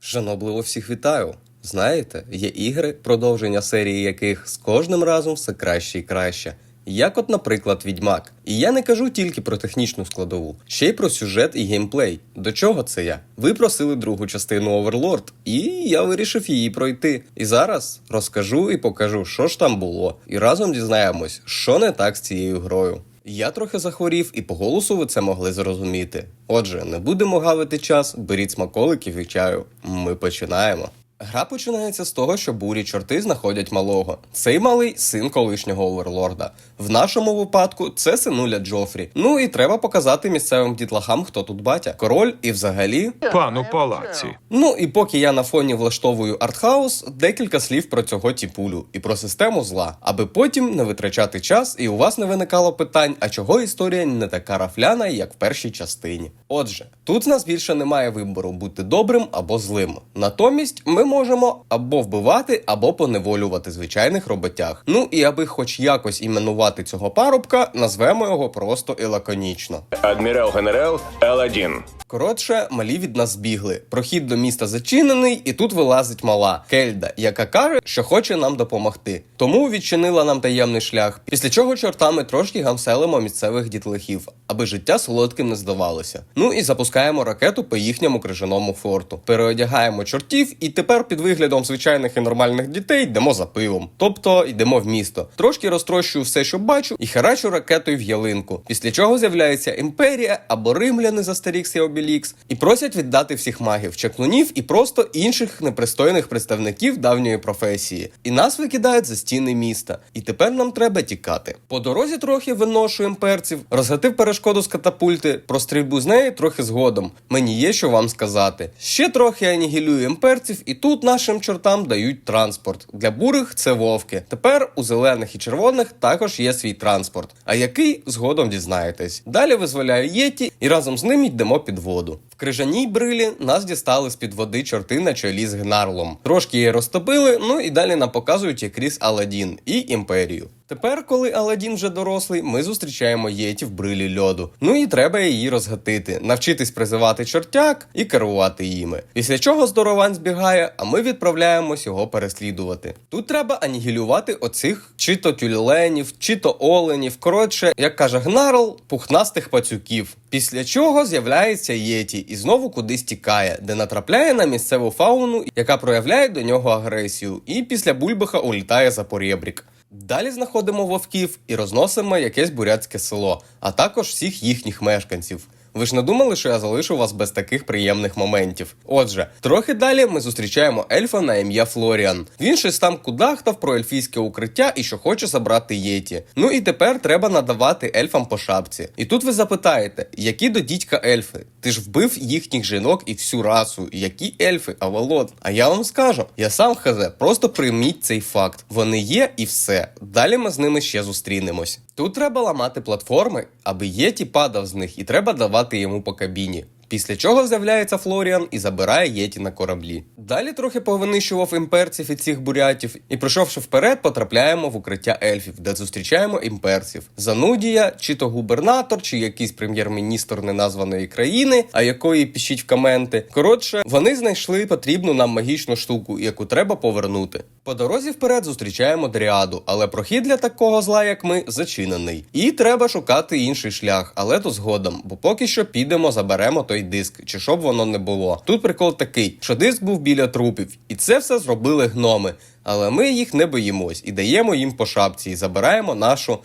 Шанобливо всіх вітаю. Знаєте, є ігри, продовження серії яких з кожним разом все краще і краще. Як от, наприклад, Відьмак. І я не кажу тільки про технічну складову, ще й про сюжет і геймплей. До чого це я? Ви просили другу частину Overlord, і я вирішив її пройти. І зараз розкажу і покажу, що ж там було, і разом дізнаємось, що не так з цією грою. Я трохи захворів, і по голосу ви це могли зрозуміти. Отже, не будемо гавити час, беріть смаколиків і чаю. Ми починаємо. Гра починається з того, що бурі чорти знаходять малого. Цей малий син колишнього оверлорда. В нашому випадку це синуля Джофрі. Ну і треба показати місцевим дітлахам, хто тут батя. Король і взагалі. Пану палаці. Ну і поки я на фоні влаштовую артхаус, декілька слів про цього тіпулю і про систему зла, аби потім не витрачати час і у вас не виникало питань, а чого історія не така рафляна, як в першій частині. Отже, тут в нас більше немає вибору бути добрим або злим. Натомість ми можемо або вбивати, або поневолювати звичайних роботяг. Ну і аби хоч якось іменувати цього парубка, назвемо його просто і лаконічно. Адмірал-генерал L1. Коротше, малі від нас збігли. Прохід до міста зачинений, і тут вилазить мала Кельда, яка каже, що хоче нам допомогти. Тому відчинила нам таємний шлях. Після чого чортами трошки гамселимо місцевих дітлахів, аби життя солодким не здавалося. Ну і запускаємо ракету по їхньому крижаному форту. Переодягаємо чортів, і тепер під виглядом звичайних і нормальних дітей йдемо за пивом. Тобто йдемо в місто. Трошки розтрощую все, що бачу, і харачу ракетою в ялинку. Після чого з'являється імперія або римляни за Старікс і Обілікс, і просять віддати всіх магів, чаклунів і просто інших непристойних представників давньої професії. І нас викидають за стіни міста. І тепер нам треба тікати. По дорозі трохи виношу імперців, розгатив перешкоду з катапульти, про стрільбу з неї трохи згодом. Мені є що вам сказати. Ще трохи анігілюю імперців, і тут нашим чортам дають транспорт. Для бурих це вовки. Тепер у зелених і червоних також є свій транспорт. А який згодом дізнаєтесь. Далі визволяю єті і разом з ним йдемо під воду. В крижаній брилі нас дістали з під води чорти на чолі з Гнарлом. Трошки її розтопили, ну і далі нам показують якраз Аладдін і імперію. Тепер, коли Аладдін вже дорослий, ми зустрічаємо єті в брилі льоду. Ну і треба її розгатити, навчитись призивати чортяк і керувати їми. Після чого здоровань збігає, а ми відправляємось його переслідувати. Тут треба анігілювати оцих чи то тюленів, чи то оленів. Коротше, як каже Гнарл, пухнастих пацюків. Після чого з'являється Єті і знову кудись тікає, де натрапляє на місцеву фауну, яка проявляє до нього агресію, і після бульбаха улітає за порєбрік. Далі знаходимо вовків і розносимо якесь бурятське село, а також всіх їхніх мешканців. Ви ж не думали, що я залишу вас без таких приємних моментів. Отже, трохи далі ми зустрічаємо ельфа на ім'я Флоріан. Він щось там кудахтав про ельфійське укриття і що хоче забрати єті. Ну і тепер треба надавати ельфам по шапці. І тут ви запитаєте, які до дідька ельфи? Ти ж вбив їхніх жінок і всю расу. Які ельфи, Авалот? А я вам скажу, я сам хазе, просто прийміть цей факт. Вони є і все. Далі ми з ними ще зустрінемось. Тут треба ламати платформи, аби єті падав з них, і треба давати йому по кабіні. Після чого з'являється Флоріан і забирає єті на кораблі. Далі трохи повинищував імперців і цих бурятів, і пройшовши вперед, потрапляємо в укриття ельфів, де зустрічаємо імперців. Занудія, чи то губернатор, чи якийсь прем'єр-міністр неназваної країни, а якої пишіть в коменти. Коротше, вони знайшли потрібну нам магічну штуку, яку треба повернути. По дорозі вперед зустрічаємо дріаду, але прохід для такого зла, як ми, зачинений. І треба шукати інший шлях, але то згодом, бо поки що підемо, заберемо той диск, чи щоб воно не було. Тут прикол такий, що диск був біля трупів, і це все зробили гноми. Але ми їх не боїмось і даємо їм по шапці, і забираємо нашу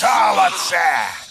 Золоце!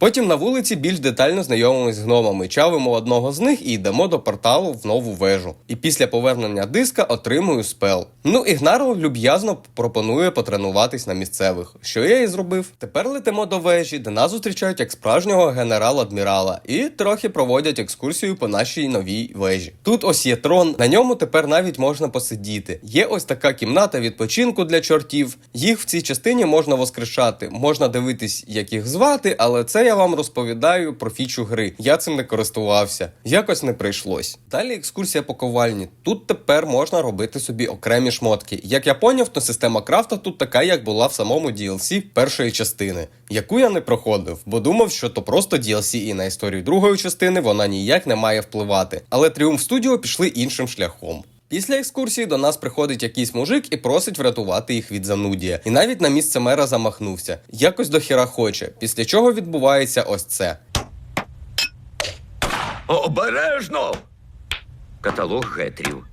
Потім на вулиці більш детально знайомимось з гномами, чавимо одного з них і йдемо до порталу в нову вежу. І після повернення диска отримую спел. Ну і Гнарл люб'язно пропонує потренуватись на місцевих, що я і зробив. Тепер летимо до вежі, де нас зустрічають як справжнього генерал-адмірала, і трохи проводять екскурсію по нашій новій вежі. Тут ось є трон, на ньому тепер навіть можна посидіти. Є ось така кімната відпочинку для чортів. Їх в цій частині можна воскрешати, можна дивитись, як їх звати, але це я вам розповідаю про фічу гри. Я цим не користувався. Якось не прийшлось. Далі екскурсія по ковальні. Тут тепер можна робити собі окремі шмотки. Як я поняв, то система крафта тут така, як була в самому DLC першої частини, яку я не проходив, бо думав, що то просто DLC, і на історію другої частини вона ніяк не має впливати. Але Triumph Studio пішли іншим шляхом. Після екскурсії до нас приходить якийсь мужик і просить врятувати їх від занудія. І навіть на місце мера замахнувся. Якось до хіра хоче. Після чого відбувається ось це. Обережно! Каталог гетрів.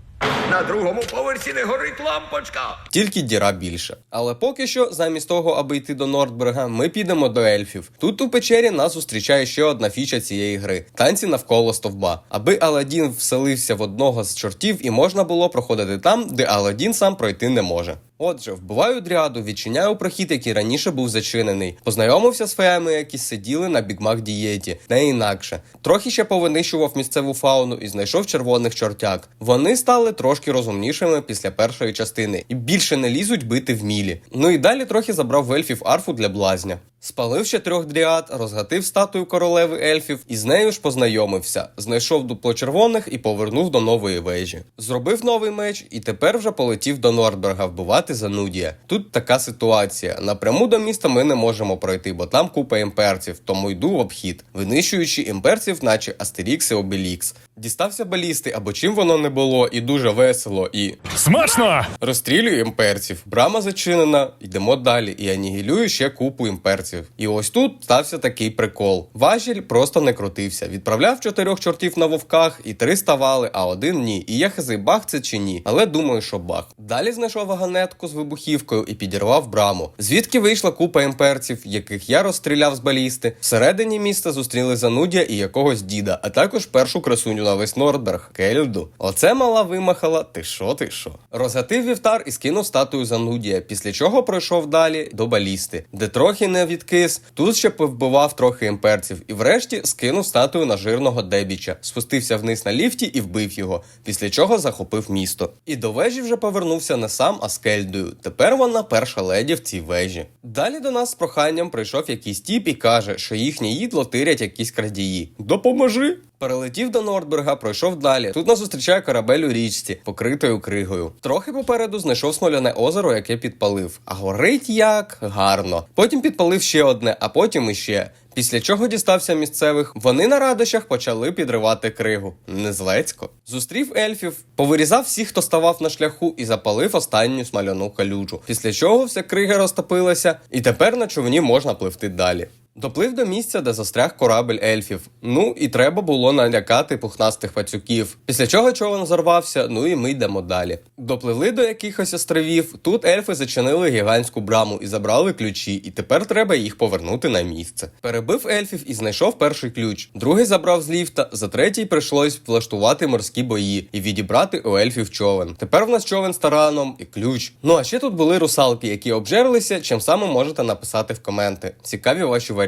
На другому поверсі не горить лампочка. Тільки діра більше. Але поки що, замість того, аби йти до Нордберга, ми підемо до ельфів. Тут у печері нас зустрічає ще одна фіча цієї гри танці навколо стовба. Аби Аладдін вселився в одного з чортів, і можна було проходити там, де Аладдін сам пройти не може. Отже, вбиваю дряду, відчиняю прохід, який раніше був зачинений. Познайомився з феями, які сиділи на бігмак дієті, не інакше. Трохи ще повинищував місцеву фауну і знайшов червоних чортяк. Вони стали трошки розумнішими після першої частини і більше не лізуть бити в мілі. Ну і далі трохи забрав в ельфів арфу для блазня. Спалив ще трьох дріад, розгатив статую королеви ельфів і з нею ж познайомився. Знайшов дупло червоних і повернув до нової вежі. Зробив новий меч і тепер вже полетів до Нордберга вбивати занудія. Тут така ситуація. Напряму до міста ми не можемо пройти, бо там купа імперців, тому йду в обхід, винищуючи імперців, наче Астерікс і Обелікс. Дістався балісти або чим воно не було, і дуже весело, і Смачно! Розстрілюю імперців. Брама зачинена, йдемо далі і анігілюю ще купу імперців. І ось тут стався такий прикол. Важіль просто не крутився. Відправляв чотирьох чортів на вовках, і три ставали, а один ні. І я хази баг це чи ні, але думаю, що баг. Далі знайшов вагонетку з вибухівкою і підірвав браму. Звідки вийшла купа імперців, яких я розстріляв з балісти. Всередині міста зустріли занудя і якогось діда, а також першу красуню на Нордберг Кельду. Оце мала вимахала. Ти що, ти що? Розгатив вівтар і скинув статую занудія, після чого пройшов далі до балісти, де трохи не відкис. Тут ще повбивав трохи імперців, і врешті скинув статую на жирного дебіча, спустився вниз на ліфті і вбив його, після чого захопив місто. І до вежі вже повернувся не сам, а з Кельдою. Тепер вона перша леді в цій вежі. Далі до нас з проханням прийшов якийсь тіп і каже, що їхнє їдло тирять якісь крадії. Допоможи! Перелетів до Нордберга, пройшов далі. Тут нас зустрічає корабель у річці, покритою кригою. Трохи попереду знайшов смоляне озеро, яке підпалив. А горить як гарно. Потім підпалив ще одне, а потім іще. Після чого дістався місцевих, вони на радощах почали підривати кригу. Незлецько. Зустрів ельфів, повирізав всіх, хто ставав на шляху, і запалив останню смоляну калюжу. Після чого вся крига розтопилася, і тепер на човні можна пливти далі. Доплив до місця, де застряг корабель ельфів. Ну і треба було налякати пухнастих пацюків. Після чого човен зарвався, ну і ми йдемо далі. Допливли до якихось островів. Тут ельфи зачинили гігантську браму і забрали ключі, і тепер треба їх повернути на місце. Перебив ельфів і знайшов перший ключ. Другий забрав з ліфта. За третій прийшлось влаштувати морські бої і відібрати у ельфів човен. Тепер в нас човен з тараном і ключ. Ну а ще тут були русалки, які обжерлися. Чим саме можете написати в коменти. Цікаві ваші варіанти.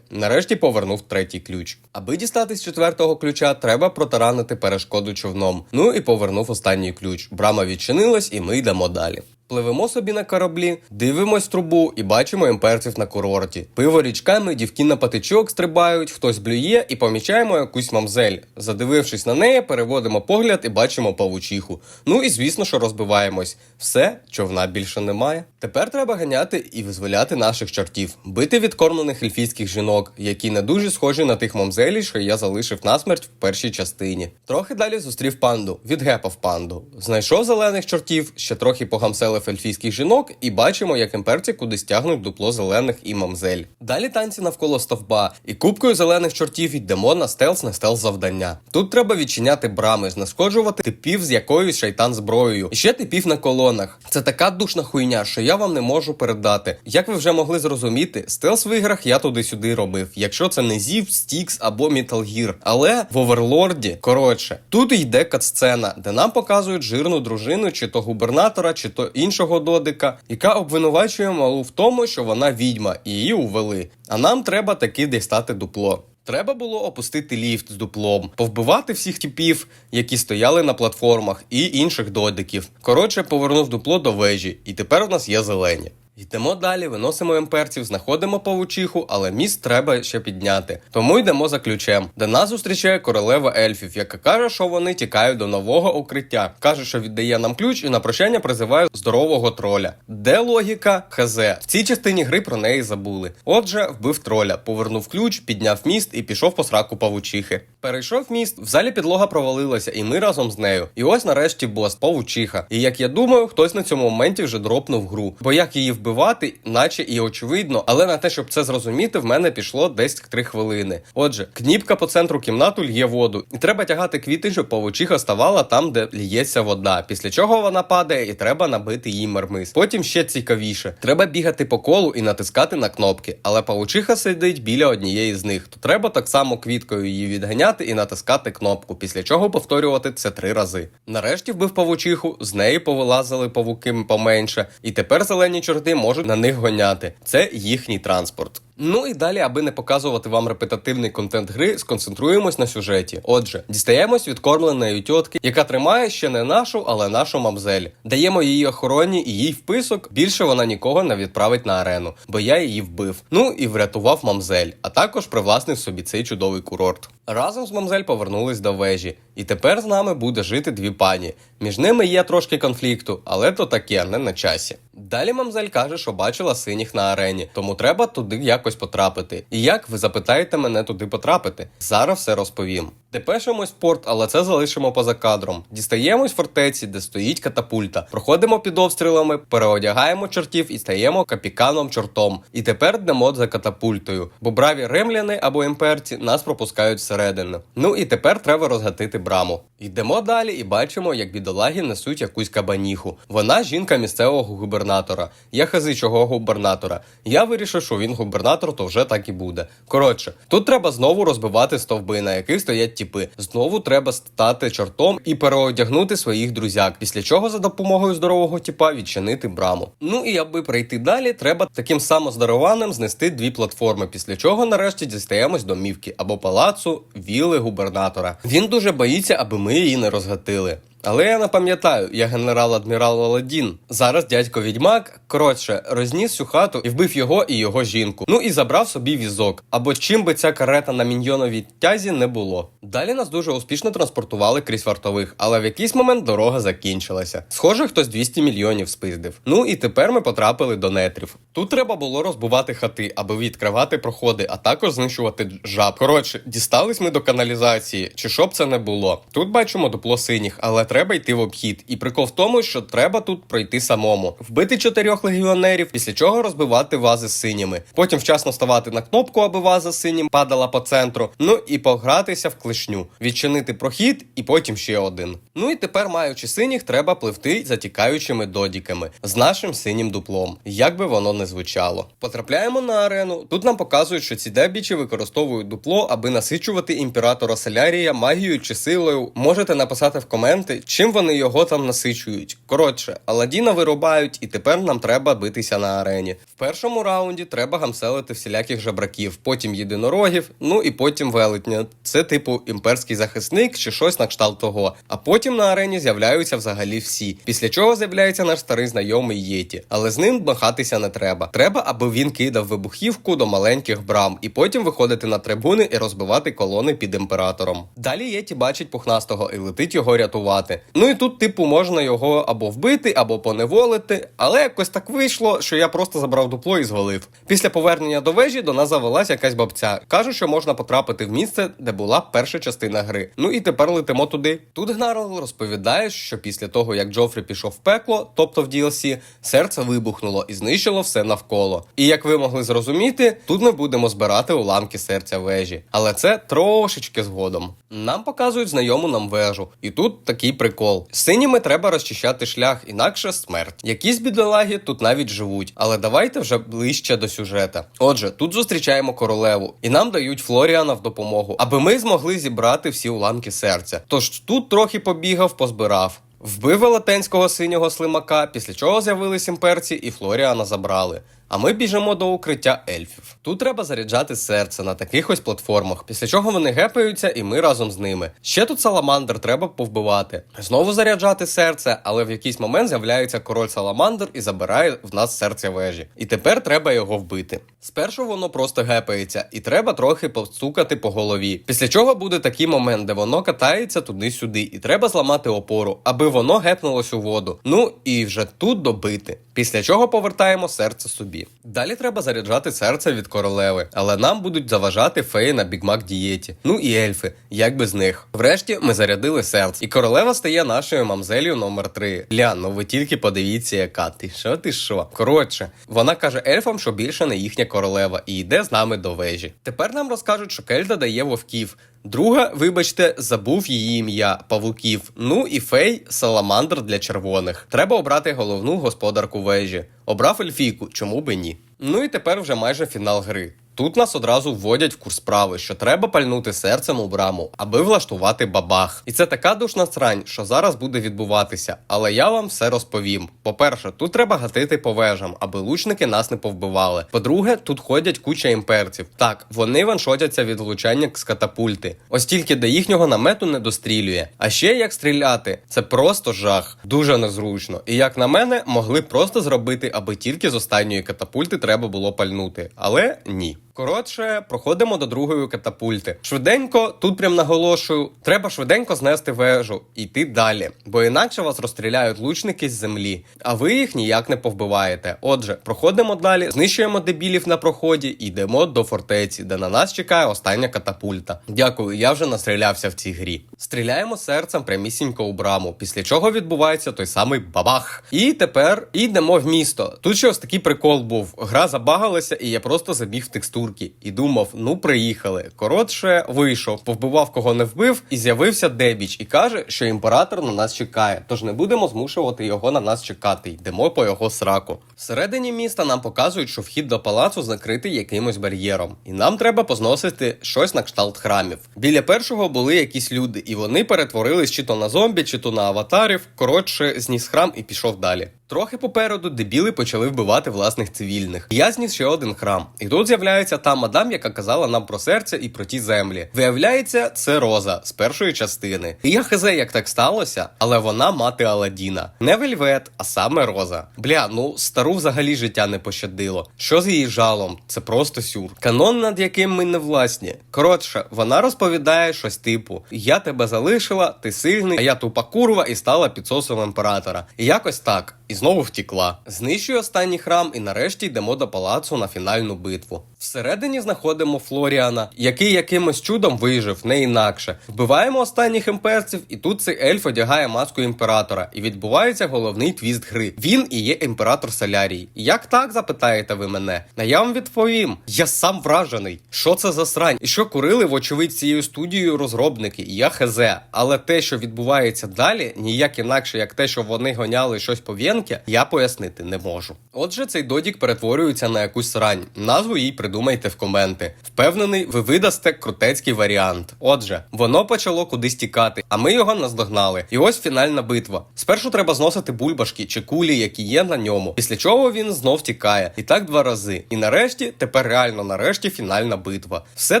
Нарешті повернув третій ключ. Аби дістатись четвертого ключа, треба протаранити перешкоду човном. Ну і повернув останній ключ. Брама відчинилась, і ми йдемо далі. Пливемо собі на кораблі, дивимось трубу і бачимо імперців на курорті. Пиво річками, дівки на патичок стрибають, хтось блює і помічаємо якусь мамзель. Задивившись на неї, переводимо погляд і бачимо павучиху. Ну і звісно, що розбиваємось. Все, човна більше немає. Тепер треба ганяти і визволяти наших чортів, бити відкормлених ельфійських жінок, які не дуже схожі на тих мамзелі, що я залишив насмерть в першій частині. Трохи далі зустрів панду, відгепав панду. Знайшов зелених чортів, ще трохи погамселив ельфійських жінок, і бачимо, як імперці кудись тягнуть дупло зелених і мамзель. Далі танці навколо стовба, і кубкою зелених чортів йдемо на стелс на стелс завдання. Тут треба відчиняти брами, знешкоджувати типів з якоюсь шайтан зброєю, і ще типів на колонах. Це така душна хуйня, що я вам не можу передати. Як ви вже могли зрозуміти, стелс в іграх я туди-сюди робив, якщо це не Зів, Стікс або Metal Gear. Але в Оверлорді, коротше, тут йде катсцена, де нам показують жирну дружину, чи то губернатора, чи то іншого додика, яка обвинувачує малу в тому, що вона відьма, і її увели. А нам треба таки дістати дупло. Треба було опустити ліфт з дуплом, повбивати всіх типів, які стояли на платформах, і інших додиків. Коротше, повернув дупло до вежі, і тепер у нас є зелені. Йдемо далі, виносимо імперців, знаходимо павучиху, але міст треба ще підняти. Тому йдемо за ключем, де нас зустрічає королева ельфів, яка каже, що вони тікають до нового укриття. Каже, що віддає нам ключ і на прощання призиває здорового троля. Де логіка? Хз. В цій частині гри про неї забули. Отже, вбив троля, повернув ключ, підняв міст і пішов по сраку павучихи. Перейшов міст, в залі підлога провалилася, і ми разом з нею. І ось нарешті бос, павучиха. І як я думаю, хтось на цьому моменті вже дропнув гру. Бо як її вбивати, наче і очевидно, але на те, щоб це зрозуміти, в мене пішло десь 3 хвилини. Отже, кніпка по центру кімнату л'є воду, і треба тягати квіти, щоб павучиха ставала там, де л'ється вода. Після чого вона падає, і треба набити їй мармиз. Потім ще цікавіше. Треба бігати по колу і натискати на кнопки. Але павучиха сидить біля однієї з них. То треба так само квіткою її відганяти і натискати кнопку. Після чого повторювати це три рази. Нарешті вбив павучиху, з неї повилазили павуки поменше, і тепер зелені чорти можуть на них гоняти. Це їхній транспорт. Ну і далі, аби не показувати вам репетативний контент гри, сконцентруємось на сюжеті. Отже, дістаємось від кормленої тьотки, яка тримає ще не нашу, але нашу мамзель. Даємо її охороні і їй вписок. Більше вона нікого не відправить на арену, бо я її вбив. Ну і врятував мамзель, а також привласнив собі цей чудовий курорт. Разом з мамзель повернулись до вежі, і тепер з нами буде жити дві пані. Між ними є трошки конфлікту, але то таке не на часі. Далі мамзель каже, що бачила синіх на арені, тому треба туди якось потрапити. І як ви запитаєте мене туди потрапити? Зараз все розповім. Депешимось порт, але це залишимо поза кадром. Дістаємось фортеці, де стоїть катапульта. Проходимо під обстрілами, переодягаємо чортів і стаємо капіканом чортом. І тепер йдемо за катапультою, бо браві римляни або імперці нас пропускають всередину. Ну і тепер треба розгатити браму. Йдемо далі і бачимо, як бідолаги несуть якусь кабаніху. Вона жінка місцевого губернатора. Я хазичого губернатора. Я вирішив, що він губернатор, то вже так і буде. Коротше, тут треба знову розбивати стовби, на яких стоять тіпи. Знову треба стати чортом і переодягнути своїх друзяк. Після чого за допомогою здорового тіпа відчинити браму. Ну і аби пройти далі, треба таким самоздарованим знести дві платформи. Після чого нарешті дістаємось домівки або палацу віли губернатора. Він дуже боїться, аби ми її не розгатили. Але я не пам'ятаю, я генерал-адмірал Аладдін. Зараз дядько відьмак, коротше, розніс всю хату і вбив його і його жінку. Ну і забрав собі візок. Або чим би ця карета на міньйоновій тязі не було. Далі нас дуже успішно транспортували крізь вартових, але в якийсь момент дорога закінчилася. Схоже, хтось 200 мільйонів спиздив. Ну і тепер ми потрапили до нетрів. Тут треба було розбивати хати, аби відкривати проходи, а також знищувати жаб. Коротше, дістались ми до каналізації, чи що б це не було. Тут бачимо дупло синіх, але треба йти в обхід. І прикол в тому, що треба тут пройти самому, вбити чотирьох легіонерів, після чого розбивати вази з синіми. Потім вчасно ставати на кнопку, аби ваза з синім падала по центру. Ну і погратися в клешню, відчинити прохід, і потім ще один. Ну і тепер, маючи синіх, треба пливти за тікаючими додіками з нашим синім дуплом, як би воно не звучало. Потрапляємо на арену. Тут нам показують, що ці дебічі використовують дупло, аби насичувати імператора Солярія магією чи силою. Можете написати в коменти, чим вони його там насичують. Коротше, Аладіна вирубають, і тепер нам треба битися на арені. В першому раунді треба гамселити всіляких жабраків, потім єдинорогів, ну і потім велетня. Це типу імперський захисник чи щось на кшталт того. А потім на арені з'являються взагалі всі. Після чого з'являється наш старий знайомий Єті. Але з ним махатися не треба. Треба, аби він кидав вибухівку до маленьких брам, і потім виходити на трибуни і розбивати колони під імператором. Далі Єті бачить пухнастого і летить його рятувати. Ну і тут, типу, можна його або вбити, або поневолити, але якось так вийшло, що я просто забрав дупло і зголив. Після повернення до вежі до нас завелась якась бабця. Кажуть, що можна потрапити в місце, де була перша частина гри. Ну і тепер летимо туди. Тут Гнарл розповідає, що після того, як Джофрі пішов в пекло, тобто в DLC, серце вибухнуло і знищило все навколо. І як ви могли зрозуміти, тут ми будемо збирати уламки серця вежі. Але це трошечки згодом. Нам показують знайому нам вежу, і тут такий прикол. Синіми треба розчищати шлях, інакше смерть. Якісь бідолаги тут навіть живуть, але давайте вже ближче до сюжета. Отже, тут зустрічаємо королеву, і нам дають Флоріана в допомогу, аби ми змогли зібрати всі уламки серця. Тож тут трохи побігав, позбирав. Вбив велетенського синього слимака, після чого з'явились імперці і Флоріана забрали. А ми біжимо до укриття ельфів. Тут треба заряджати серце на таких ось платформах, після чого вони гепаються, і ми разом з ними. Ще тут саламандр треба повбивати. Знову заряджати серце, але в якийсь момент з'являється король саламандр і забирає в нас серце вежі. І тепер треба його вбити. Спершу воно просто гепається, і треба трохи постукати по голові. Після чого буде такий момент, де воно катається туди-сюди, і треба зламати опору, аби воно гепнулось у воду. Ну і вже тут добити. Після чого повертаємо серце собі. Далі треба заряджати серце від королеви, але нам будуть заважати феї на бігмак дієті. Ну і ельфи, як без них. Врешті ми зарядили серце, і королева стає нашою мамзелью номер 3 Ля, ну ви тільки подивіться, яка ти. Що ти що? Коротше, вона каже ельфам, що більше не їхня королева, і йде з нами до вежі. Тепер нам розкажуть, що Кельда дає вовків. Друга, вибачте, забув її ім'я Павуків. Ну і фей саламандр для червоних. Треба обрати головну господарку вежі. Обрав ельфійку, чому би ні. Ну і тепер вже майже фінал гри. Тут нас одразу вводять в курс справи, що треба пальнути серцем у браму, аби влаштувати бабах. І це така душна срань, що зараз буде відбуватися. Але я вам все розповім. По-перше, тут треба гатити по вежам, аби лучники нас не повбивали. По-друге, тут ходять куча імперців. Так, вони ваншотяться від влучання з катапульти. Ось тільки до їхнього намету не дострілює. А ще як стріляти, це просто жах, дуже незручно. І як на мене, могли просто зробити, аби тільки з останньої катапульти треба було пальнути. Але ні. Коротше, проходимо до другої катапульти. Швиденько, тут прям наголошую, треба швиденько знести вежу і йти далі, бо інакше вас розстріляють лучники з землі, а ви їх ніяк не повбиваєте. Отже, проходимо далі, знищуємо дебілів на проході і йдемо до фортеці, де на нас чекає остання катапульта. Дякую, я вже настрілявся в цій грі. Стріляємо серцем прямісінько у браму, після чого відбувається той самий бабах. І тепер йдемо в місто. Тут ще ось такий прикол був. Гра забагалася, і я просто забіг в текстурки і думав, ну приїхали. Коротше, вийшов, повбивав кого не вбив, і з'явився Дебіч і каже, що імператор на нас чекає. Тож не будемо змушувати його на нас чекати. Йдемо по його сраку. Всередині міста нам показують, що вхід до палацу закритий якимось бар'єром, і нам треба позносити щось на кшталт храмів. Біля першого були якісь люди, і вони перетворились чи то на зомбі, чи то на аватарів. Коротше, зніс храм і пішов далі. Трохи попереду дебіли почали вбивати власних цивільних. Я зніс ще один храм. І тут з'являється та мадам, яка казала нам про серце і про ті землі. Виявляється, це Роза з першої частини. І я хз, як так сталося, але вона мати Аладдіна. Не вельвет, а саме Роза. Бля, ну стару взагалі життя не пощадило. Що з її жалом? Це просто сюр. Канон, над яким ми не власні. Коротше, вона розповідає щось типу: Я тебе залишила, ти сильний, а я тупа курва і стала підсосом імператора. І якось так. І знову втікла. Знищує останній храм і нарешті йдемо до палацу на фінальну битву. Всередині знаходимо Флоріана, який якимось чудом вижив, не інакше. Вбиваємо останніх імперців, і тут цей ельф одягає маску імператора, і відбувається головний твіст гри. Він і є імператор Солярій. Як так запитаєте ви мене? А я вам відповім: я сам вражений. Що це за срань? І що курили, вочевидь, цією студією розробники? Я хз. Але те, що відбувається далі, ніяк інакше, як те, що вони гоняли щось по в'єнки, я пояснити не можу. Отже, цей додік перетворюється на якусь срань. Назву їй придумайте в коменти. Впевнений, ви видасте крутецький варіант. Отже, воно почало кудись тікати, а ми його наздогнали. І ось фінальна битва. Спершу треба зносити бульбашки чи кулі, які є на ньому. Після чого він знов тікає. І так два рази. І нарешті, тепер реально нарешті фінальна битва. Все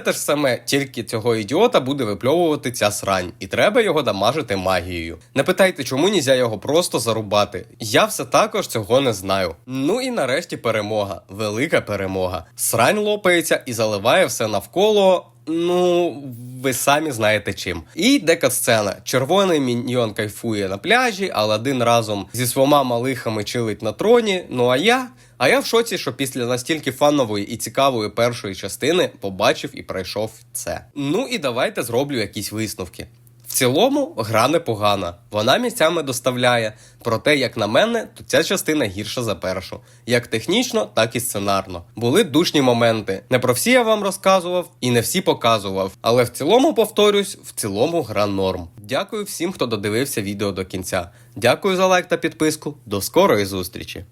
те ж саме, тільки цього ідіота буде випльовувати ця срань, і треба його дамажити магією. Не питайте, чому нельзя його просто зарубати. Я все також цього не знаю. Ну і нарешті перемога. Велика перемога. Срань лопається і заливає все навколо. Ну, ви самі знаєте чим. І йде катсцена. Червоний міньйон кайфує на пляжі, Аладдин разом зі своїма малихами чилить на троні. Ну а я. А я в шоці, що після настільки фанової і цікавої першої частини побачив і пройшов це. Ну і давайте зроблю якісь висновки. В цілому гра непогана. Вона місцями доставляє. Проте, як на мене, то ця частина гірша за першу. Як технічно, так і сценарно. Були душні моменти. Не про всі я вам розказував і не всі показував. Але в цілому, повторюсь, в цілому гра норм. Дякую всім, хто додивився відео до кінця. Дякую за лайк та підписку. До скорої зустрічі!